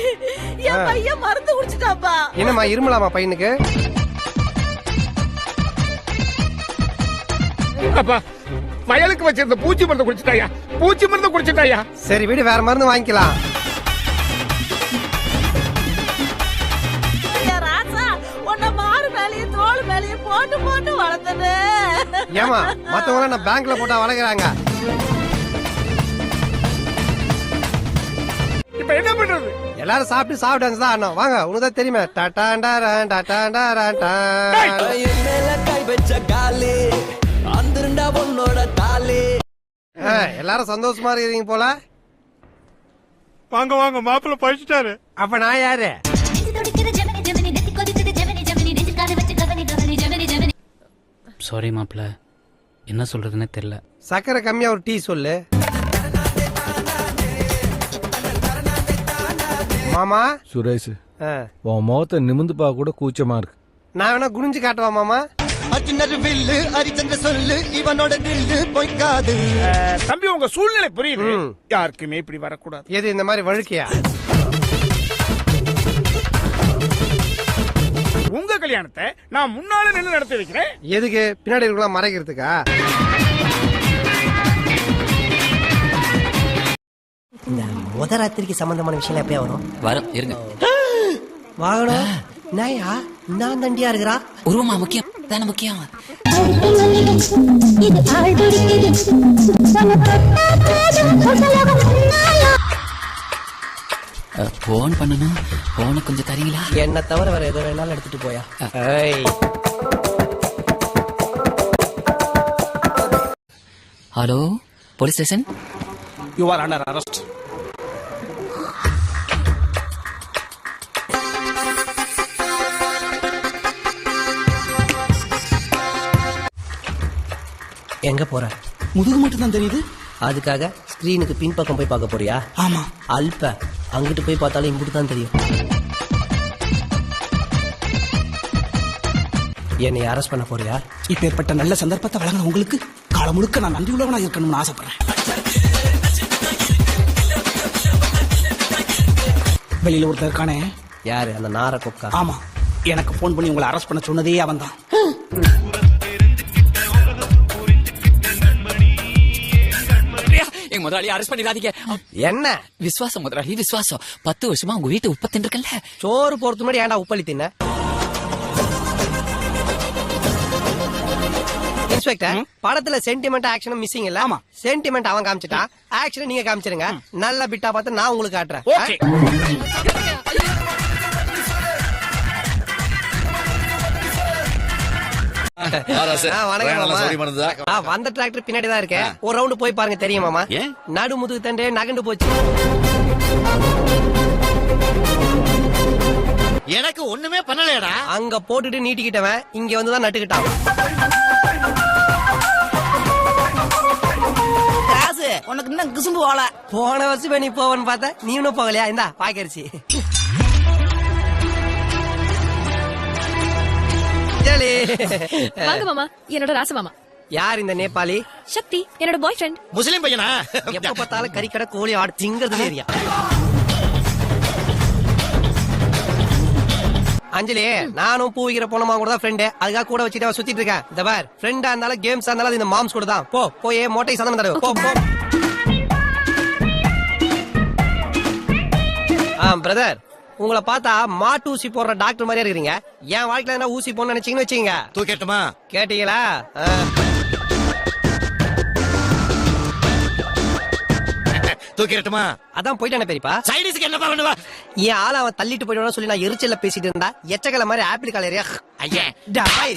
என் பையன் மருந்து குடிச்சிட்டாப்பா. என்னம்மா இருமலாமா பையனுக்கு? அப்பா வயலுக்கு வச்சிருந்த பூச்சி மருந்து குடிச்சிட்டாயா? பூச்சி மருந்து குடிச்சிட்டாயா? சரி வீடு வேற மருந்து வாங்கிக்கலாம். போட்டு போட்டு ஏமா மத்தவங்க நான் பேங்க்ல போட்டா வளர்க்குறாங்க. இப்ப என்ன எல்லாரும் சாப்பிட்டு சாப்பிட்டு டான்ஸ் தான் ஆடணும் வாங்க உனக்கு தான் தெரியுமே. தாலி ஆ, எல்லாரும் சந்தோஷமா இருக்கீங்க போல? வாங்க வாங்க மாப்பிள்ள பழிச்சிட்டாரு. அப்ப நான் யாரு? சாரி மாப்பிள்ள. என்ன சொல்றதுன்னே தெரில சக்கரை கம்மியா ஒரு டீ சொல்லு. மாமா? சுரேஷ் உன் முகத்தை நிமிந்து பார்க்க கூட கூச்சமா இருக்கு. நான் வேணா குனிஞ்சு காட்டுவா மாமா? அர்ஜுனர் வில்லு ஹரிச்சந்திர சொல்லு இவனோட தில்லு பொய்க்காது. தம்பி உங்க சூழ்நிலை புரியுது. யாருக்குமே இப்படி வரக்கூடாது. எது இந்த மாதிரி வழுக்கையா? உங்க கல்யாணத்தை நான் முன்னால நின்று நடத்தி வைக்கிறேன். எதுக்கு? பின்னாடி இருக்கலாம் மறைக்கிறதுக்கா? இந்த முத ராத்திரிக்கு சம்பந்தமான விஷயம் எப்பயா வரும்? வரும் இருங்க. வாகனம் நாயா? நான் தண்டியா இருக்கிறா? உருவமா முக்கியம் தானே முக்கியம்? போன் பண்ணணும் போனை கொஞ்சம் தரீங்களா? என்ன தவிர வேற ஏதோ வேணாலும் எடுத்துட்டு போயா. Hello police station you are under arrest எங்க போற? முதுகு மட்டும் தான் தெரியுது. அதுக்காக ஸ்கிரீனுக்கு பின்பக்கம் போய் பார்க்க போறியா? ஆமா. அல்ப. அங்கிட்டு போய் பார்த்தாலும் இம்புட்டு தான் தெரியும். என்னை அரெஸ்ட் பண்ண போறியா? இப்பேற்பட்ட நல்ல சந்தர்ப்பத்தை வழங்கின உங்களுக்கு காலம் முழுக்க நான் நன்றி உள்ளவனா இருக்கணும்னு ஆசைப்படுறேன். வெளியில ஒருத்தர் இருக்கானே. யாரு? அந்த நார கொக்கா. ஆமா. எனக்கு போன் பண்ணி உங்களை அரெஸ்ட் பண்ண சொன்னதே அவன் தான் எங்க முதலாளி அரெஸ்ட் பண்ணிடாதீங்க. என்ன? விசுவாசம் முதலாளி விசுவாசம். பத்து வருஷமா உங்க வீட்டு உப்ப தின்றுக்கல்ல சோறு போறது முன்னாடி ஏன்டா உப்பளி தின்ன? இன்ஸ்பெக்டர் படத்துல சென்டிமெண்ட் ஆக்ஷன் மிஸ்ஸிங் இல்ல. ஆமா. சென்டிமெண்ட் அவன் காமிச்சிட்டான் ஆக்ஷன் நீங்க காமிச்சிருங்க. நல்ல பிட்டா பார்த்து நான் உங்களுக்கு காட்டுறேன். ஓகே. ஆ, வணக்கம் மாமா. ஆ, வந்த டிராக்டர் பின்னாடி தான் இருக்கேன் ஒரு ரவுண்ட் போய் பாருங்க தெரியும் மாமா? நடு முதுகு தண்டே நகண்டு போச்சு. எனக்கு ஒண்ணுமே பண்ணலையடா. அங்க போட்டுட்டு நீட்டிக்கிட்டவன் இங்க வந்து தான் நட்டுக்கிட்டான். உனக்கு இன்னும் குசும்பு வாழ. போன வருஷம் நீ போவன்னு பார்த்தா நீ இன்னும் போகலையா? இந்தா பாக்கரிசி. ஜாலி. வாங்க மாமா என்னோட ராச மாமா. யார் இந்த நேபாளி? சக்தி என்னோட பாய் ஃப்ரெண்ட் முஸ்லீம் பையனா? எப்ப பார்த்தாலும் கறிக்கடை கோழி ஆடு திங்கிறது ஏரியா அஞ்சலி நானும் பூ விக்கிற பொண்ணமா கூட தான் ஃப்ரெண்டு அதுக்காக கூட வச்சுட்டு சுத்திட்டு இருக்கேன். இந்த பார் ஃப்ரெண்டா இருந்தாலும் கேம்ஸா இருந்தாலும் அது இந்த மாம்ஸ் கூட தான். போ போய் மோட்டை சதம் தடவை போ போ. ஆ பிரதர் உங்களை பார்த்தா மாட்டு ஊசி போடுற டாக்டர் மாதிரியே இருக்கிறீங்க. என் வாழ்க்கையில என்ன ஊசி போடணும்னு நினைச்சீங்கன்னு வச்சுக்கோங்க. தூக்கட்டுமா? கேட்டீங்களா? ஆ. தூக்கிடட்டுமா அதான் போயிட்டானே பெரியப்பா. சைடிஸ்க்கு என்னப்பா பண்ணுவா? என் ஆள அவன் தள்ளிட்டு போயிடுவான்னு சொல்லி நான் எரிச்சல்ல பேசிட்டு இருந்தா. எச்சக்கல மாதிரி ஆப்பிள் காலேரியா ஐயா. டபாய்.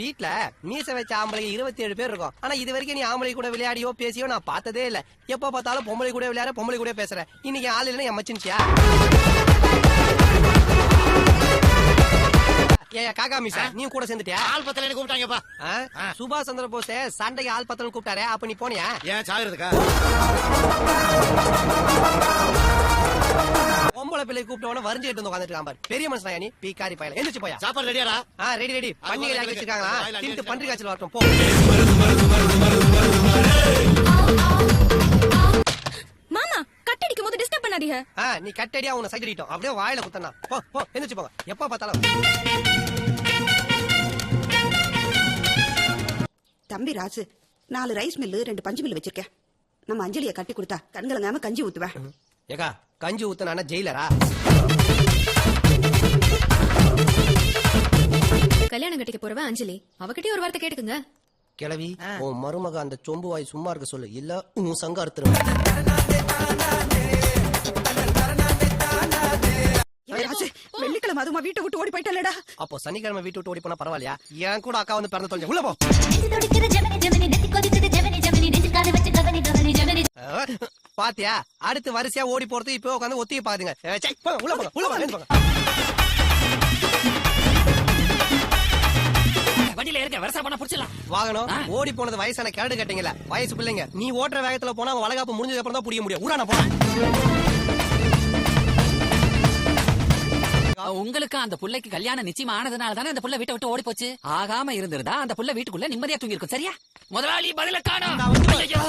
வீட்ல மீச வச்ச ஆம்பளை இருபத்தி ஏழு பேர் இருக்கும். ஆனா இது வரைக்கும் நீ ஆம்பளை கூட விளையாடியோ பேசியோ நான் பார்த்ததே இல்ல. எப்ப பார்த்தாலும் பொம்பளை கூட விளையாட பொம்பளை கூட பேசுற. இன்னைக்கு ஆள் இல்லைன்னு என் மச்சின்ச்சியா ஏ காக்கா மீசா நீ கூட சேர்ந்துட்டியா? ஆள் பத்தல கூப்பிட்டாங்கப்பா? சுபாஷ் சந்திர போஸ் சண்டைக்கு ஆள் பத்தல் கூப்பிட்டாரே. அப்ப நீ போனியா? ஏன் சாகுறதுக்கா? பொம்பளை பிள்ளை கூப்பிட்டவன வரிஞ்சுக்கிட்டு வந்து உட்காந்துட்டு இருக்கான் பாரு. பெரிய மனுஷனா நீ பீக்காரி பயல. எந்திரிச்சு போயா? சாப்பாடு ரெடியாடா ஆ ரெடி ரெடி பண்டிகை ஆக்கி வச்சிருக்காங்களா? வாயில தின்ட்டு அடிச்சு பன்றி காய்ச்சல் வரட்டும் போ. பண்ணாதீங்க. ஆ, நீ கட்டடியா உன்னை சைக்கிட்டோம் அப்படியே வாயில குத்தனா. போ போ எந்திரிச்சு போங்க. எப்ப பார்த்தாலும். தம்பி ராசு நாலு ரைஸ் மில்லு ரெண்டு பஞ்சு மில்லு வச்சிருக்கேன். நம்ம அஞ்சலியை கட்டி கொடுத்தா கண்கலங்காம கஞ்சி ஊத்துவேன் ஏக்கா கஞ்சி ஊத்துனா ஜெயிலரா? கல்யாணம் கட்டிக்க போறவ அஞ்சலி அவகிட்டயே ஒரு வார்த்தை கேட்டுக்குங்க. கிழவி உன் மருமக அந்த சொம்பு வாய் சும்மா இருக்க சொல்லு. இல்ல உன் சங்க அறுத்துருவேன். வெள்ளிக்கிழமை அதுமா வீட்டை விட்டு ஓடி போயிட்டலடா அப்போ சனிக்கிழமை வீட்டு விட்டு ஓடி போனா பரவாயில்லையா? என் கூட அக்கா வந்து பிறந்த தொலைஞ்ச உள்ள போ. பாத்தியா? அடுத்து வரிசையா ஓடி போறது இப்போ உட்காந்து ஒத்திய பாருங்க. உள்ள போங்க உள்ள போங்க வண்டியில இருக்க வருஷா பண்ண புடிச்சலாம் வாகனம் ஓடி போனது வயசான கேடு கட்டிங்கல வயசு பிள்ளைங்க. நீ ஓட்டுற வேகத்துல போனா அவன் வளகாப்பு முடிஞ்சதுக்கு அப்புறம் தான் புரிய முடியும். ஊரான போன உங்களுக்கு அந்த புள்ளைக்கு கல்யாணம் நிச்சயம் ஆனதுனால தானே அந்த புள்ள வீட்டை விட்டு ஓடி போச்சு ஆகாம இருந்திருந்தா அந்த புள்ள வீட்டுக்குள்ள நிம்மதியா தூங்கிருக்கும் சரியா? முதலாளி பதில காணும். ஐயையோ.